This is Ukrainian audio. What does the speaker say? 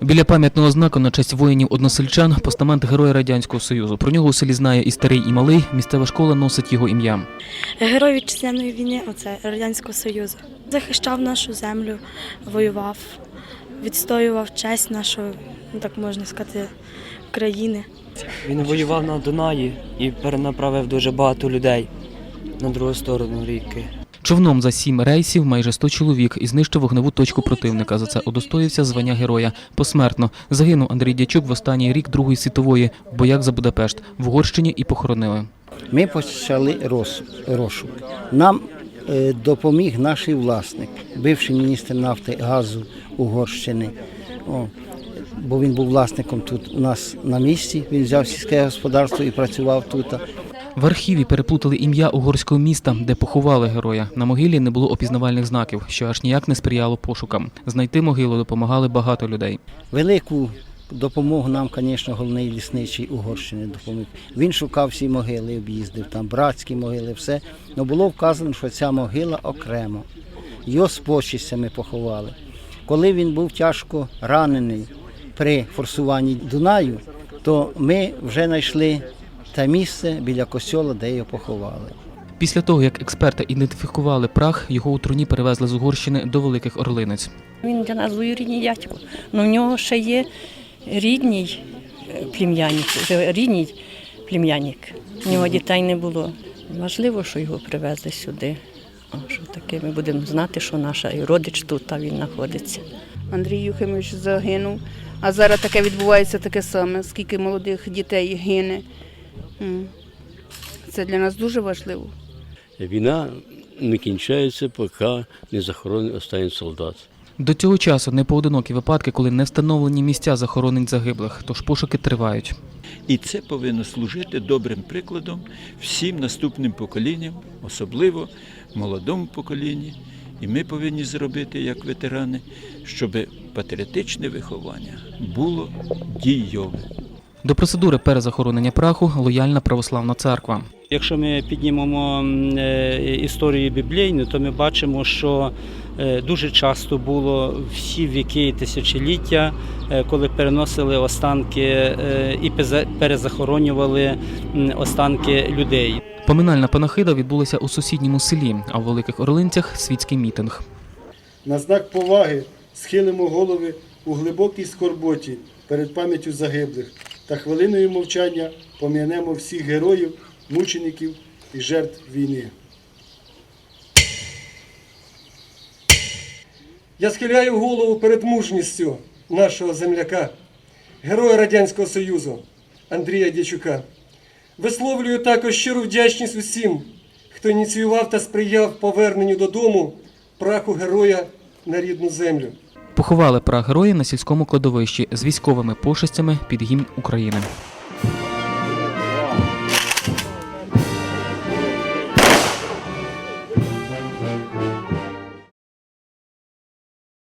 Біля пам'ятного знаку на честь воїнів односельчан постамент Героя Радянського Союзу. Про нього у селі знає і старий, і малий. Місцева школа носить його ім'я. Герой вітчизняної війни, оце Радянського Союзу. Захищав нашу землю, воював, відстоював честь нашої, ну, так можна сказати, країни. Він воював на Дунаї і перенаправив дуже багато людей на другу сторону ріки. Човном за сім рейсів майже 100 чоловік і знищив вогневу точку противника. За це удостоївся звання героя. Посмертно загинув Андрій Дячук в останній рік Другої світової в боях за Будапешт в Угорщині і похоронили. Ми почали роз- розшук. Нам е, допоміг наш власник, бивший міністр нафти газу Угорщини. О, бо він був власником тут у нас на місці. Він взяв сільське господарство і працював тут. В архіві переплутали ім'я угорського міста, де поховали героя. На могилі не було опізнавальних знаків, що аж ніяк не сприяло пошукам. Знайти могилу допомагали багато людей. Велику допомогу нам, звісно, головний лісничий Угорщини допоміг. Він шукав всі могили, об'їздив там, братські могили, все. Але було вказано, що ця могила окремо. Його з почистями поховали. Коли він був тяжко ранений при форсуванні Дунаю, то ми вже знайшли те місце біля костьола, де його поховали. Після того, як експерти ідентифікували прах, його у труні перевезли з Угорщини до Великих Орлинець. Він для нас двоюрідний дядько. Ну в нього ще є рідній е, плем'янник, вже рідній плем'янник. У нього дітей не було. Важливо, що його привезли сюди. О, що таке, ми будемо знати, що наш і родич тут, а він знаходиться. Андрій Юхимович загинув. А зараз таке відбувається таке саме, скільки молодих дітей гине. Це для нас дуже важливо. Війна не кінчається, поки не захоронений останній солдат. До цього часу непоодинокі випадки, коли не встановлені місця захоронень загиблих, тож пошуки тривають. І це повинно служити добрим прикладом всім наступним поколінням, особливо молодому поколінні. І ми повинні зробити як ветерани, щоб патріотичне виховання було дійове. До процедури перезахоронення праху лояльна православна церква. Якщо ми піднімемо е, історію біблійну, то ми бачимо, що е, дуже часто було всі віки і тисячоліття, е, коли переносили останки і перезахоронювали останки людей. Поминальна панахида відбулася у сусідньому селі, а в Великих Орлинцях світський мітинг. На знак поваги схилимо голови у глибокій скорботі перед пам'яттю загиблих та хвилиною мовчання пом'янемо всіх героїв, мучеників і жертв війни. Я схиляю голову перед мужністю нашого земляка, героя Радянського Союзу Андрія Дячука. Висловлюю також щиру вдячність усім, хто ініціював та сприяв поверненню додому праху героя на рідну землю. Поховали прах героя на сільському кладовищі з військовими пошестями під гімн України.